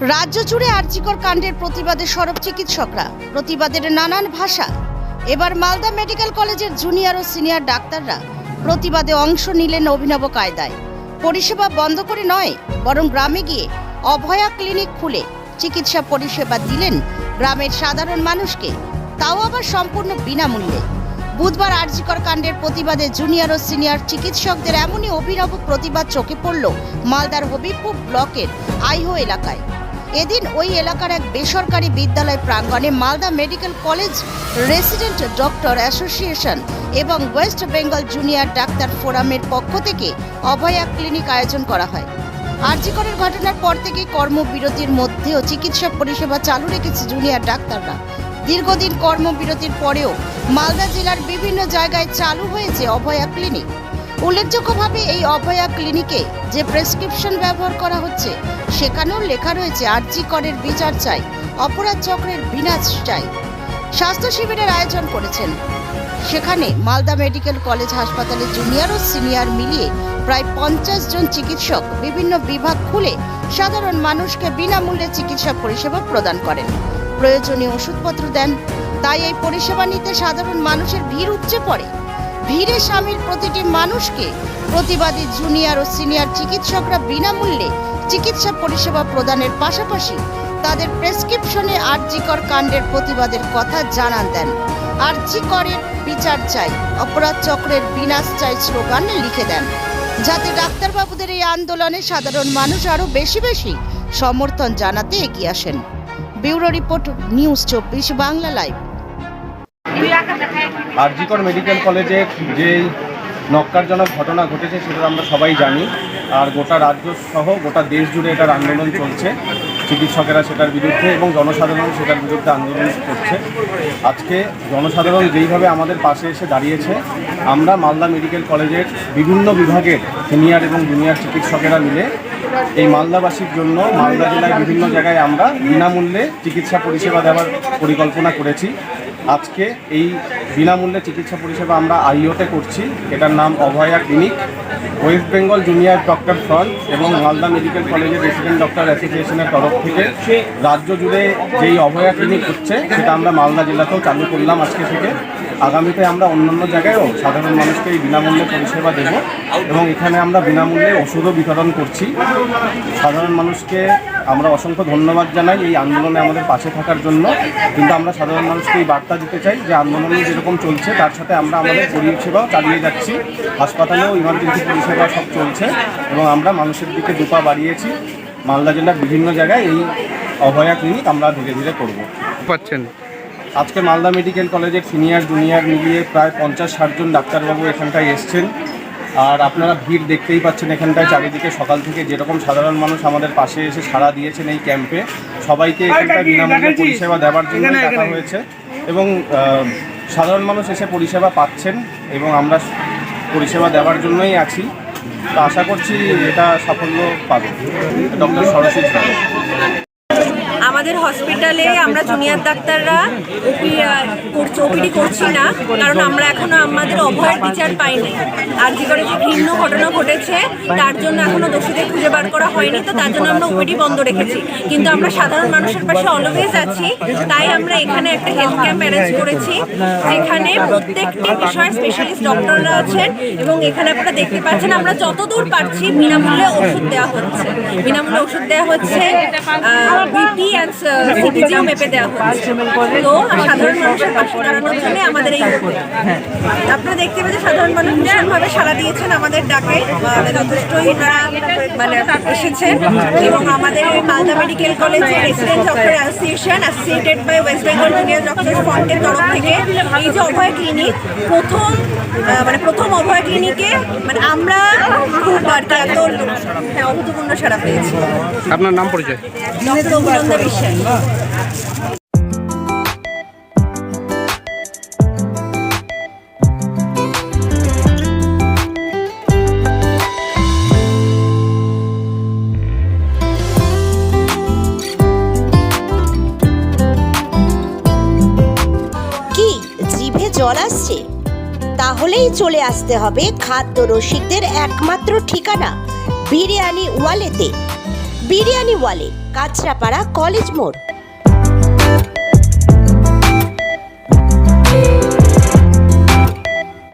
রাজ্য জুড়ে আর্জিকর কাণ্ডের প্রতিবাদে সরব চিকিৎসকরা। প্রতিবাদের নানান ভাষা। এবার মালদা মেডিকেল কলেজের জুনিয়র ও সিনিয়র ডাক্তাররা প্রতিবাদে অংশ নিলেন অভিনব কায়দায়। পরিষেবা বন্ধ করে নয়, বরং গ্রামে গিয়ে অভয়া ক্লিনিক খুলে চিকিৎসা পরিষেবা দিলেন গ্রামের সাধারণ মানুষকে। তাও আবার সম্পূর্ণ বিনামূল্যে। বুধবার আরজিকর কাণ্ডের প্রতিবাদে জুনিয়র ও সিনিয়র চিকিৎসকদের এমনই অভিনব প্রতিবাদ চোখে পড়ল মালদার হবিবপুর ব্লকের আইহো এলাকায়। এদিন ওই এলাকার এক বেসরকারি বিদ্যালয় প্রাঙ্গণে Malda medical college resident doctor association এবং ওয়েস্ট বেঙ্গল জুনিয়র ডাক্তার ফোরামের পক্ষ থেকে অভয়া ক্লিনিক আয়োজন করা হয়। আরজিকরের ঘটনার পর থেকে কর্মবিরতির মধ্যেও চিকিৎসা পরিষেবা চালু রেখেছে জুনিয়র ডাক্তাররা। দীর্ঘদিন কর্মবিরতির পরেও মালদা জেলার বিভিন্ন জায়গায় চালু হয়েছে অভয়া ক্লিনিক। উল্লেখযোগ্যভাবে এই অভয়া ক্লিনিকে যে প্রেসক্রিপশন ব্যবহার করা হচ্ছে, সেখানেও লেখা রয়েছে আরজি করের বিচার চাই, অপরাধ চক্রের বিনাশ চাই। স্বাস্থ্য শিবিরের আয়োজন করেছেন। সেখানে মালদা মেডিকেল কলেজ হাসপাতালে জুনিয়র ও সিনিয়র মিলিয়ে প্রায় পঞ্চাশ জন চিকিৎসক বিভিন্ন বিভাগ খুলে সাধারণ মানুষকে বিনামূল্যে চিকিৎসা পরিষেবা প্রদান করেন। প্রয়োজনীয় ওষুধপত্র দেন। তাই এই পরিষেবা নিতে সাধারণ মানুষের ভিড় উপচে পড়ে। ভিড়ে সামিল প্রতিটি মানুষকে প্রতিবাদী জুনিয়র ও সিনিয়র চিকিৎসকরা বিনামূল্যে চিকিৎসা পরিষেবা প্রদানের পাশাপাশি তাদের প্রেসক্রিপশনে আরজিকর কাণ্ডের প্রতিবাদের কথা জানান দেন। আরজিকরের বিচার চাই, অপরাধ চক্রের বিনাশ চাই স্লোগান লিখে দেন। যাতে ডাক্তারবাবুদের এই আন্দোলনে সাধারণ মানুষ আরও বেশি বেশি সমর্থন জানাতে এগিয়ে আসেন। ব্যুরো রিপোর্ট নিউজ চব্বিশ বাংলা লাইভ। আরজিকর মেডিকেল কলেজে যে নক্কারজনক ঘটনা ঘটেছে সেটা আমরা সবাই জানি। আর গোটা রাজ্য সহ গোটা দেশ জুড়ে এটার আন্দোলন চলছে। চিকিৎসকেরা সেটার বিরুদ্ধে এবং জনসাধারণ সেটার বিরুদ্ধে আন্দোলন করছে। আজকে জনসাধারণ যেইভাবে আমাদের পাশে এসে দাঁড়িয়েছে, আমরা মালদা মেডিকেল কলেজের বিভিন্ন বিভাগের সিনিয়র এবং জুনিয়র চিকিৎসকেরা মিলে এই মালদাবাসীর জন্য মালদা জেলায় বিভিন্ন জায়গায় আমরা বিনামূল্যে চিকিৎসা পরিষেবা দেওয়ার পরিকল্পনা করেছি। আজকে এই বিনামূল্যে চিকিৎসা পরিষেবা আমরা আইওতে করছি। এটার নাম Abhaya clinic. West Bengal junior doctor front এবং মালদা মেডিকেল কলেজের রেসিডেন্ট ডক্টর অ্যাসোসিয়েশনের তরফ থেকে রাজ্য জুড়ে যেই অভয়া ক্লিনিক হচ্ছে, সেটা আমরা মালদা জেলাতেও চালু করলাম আজকে থেকে। আগামীতে আমরা অন্যান্য জায়গায়ও সাধারণ মানুষকে এই বিনামূল্যে পরিষেবা দেব এবং এখানে আমরা বিনামূল্যে ওষুধও বিতরণ করছি। সাধারণ মানুষকে আমরা অসংখ্য ধন্যবাদ জানাই এই আন্দোলনে আমাদের পাশে থাকার জন্য। কিন্তু আমরা সাধারণ মানুষকে এই বার্তা দিতে চাই যে আন্দোলন যেরকম চলছে, তার সাথে আমরা আমাদের পরিষেবাও চালিয়ে যাচ্ছি। হাসপাতালেও ইমার্জেন্সি পরিষেবা সব চলছে এবং আমরা মানুষের দিকে দুপা বাড়িয়েছি। মালদা জেলার বিভিন্ন জায়গায় এই অভয়া ক্লিনিক আমরা ধীরে ধীরে করব। পাচ্ছেন। আজকে মালদা মেডিকেল কলেজের সিনিয়র জুনিয়র মিলিয়ে প্রায় পঞ্চাশ ষাটজন ডাক্তারবাবু এখানটায় এসছেন। আর আপনারা ভিড় দেখতেই পাচ্ছেন এখানটায় চারিদিকে সকাল থেকে যেরকম সাধারণ মানুষ আমাদের পাশে এসে সাড়া দিয়েছেন এই ক্যাম্পে সবাইকে এখানটায় বিনামূল্যে পরিষেবা দেওয়ার জন্য দেখা হয়েছে এবং সাধারণ মানুষ এসে পরিষেবা পাচ্ছেন এবং আমরা পরিষেবা দেওয়ার জন্যই আছি। তো আশা করছি এটা সাফল্য পাবে। ডক্টর সরস্বতী। আমাদের হসপিটালে আমরা জুনিয়র ডাক্তাররা ওপি করছি ওপিডি করছি না, কারণ আমরা এখনও আমাদের অভয়ের বিচার পাইনি। আর করে যে ভিন্ন ঘটনা ঘটেছে, তার জন্য এখনও দোষীদের খুঁজে বার করা হয়নি, তো তার জন্য আমরা ওপিডি বন্ধ রেখেছি। কিন্তু আমরা সাধারণ মানুষের পাশে অলওয়েজ আছি, তাই আমরা এখানে একটা হেলথ ক্যাম্প অ্যারেঞ্জ করেছি, যেখানে প্রত্যেকটি বিষয়ে স্পেশালিস্ট ডক্টররা আছেন, এবং এখানে আপনারা দেখতে পাচ্ছেন আমরা যতদূর পারছি বিনামূল্যে ওষুধ দেওয়া হচ্ছে। বিনামূল্যে ওষুধ দেওয়া হচ্ছে মেপে দেওয়া হচ্ছে। তো সাধারণ মানুষের পাশে দাঁড়ানোর জন্য আমাদের এই আপনারা দেখতে পাচ্ছেন সাধারণ মানুষ ভীষণভাবে সাড়া দিয়েছেন আমাদের ডাকে। যথেষ্টই মানে এসেছেন। এবং আমাদের মালদা মেডিকেল কলেজের resident doctor association associated by West Bengal junior doctor ফ্রন্টের তরফ থেকে এই যে অভয় ক্লিনিক প্রথম আহ, মানে প্রথম অভয় ক্লিনিকে মানে আমরা খুব আর কি এত হ্যাঁ অভূতপূর্ণ সাড়া পেয়েছি। আপনার নাম পরিচয়? ডক্টর কি জিভে জল আসছে? তাহলেই চলে আসতে হবে খাদ্য রসিকদের একমাত্র ঠিকানা বিরিয়ানি ওয়ালেতে। বিরিয়ানি ওয়ালে কাঁচরাপাড়া কলেজ মোড়।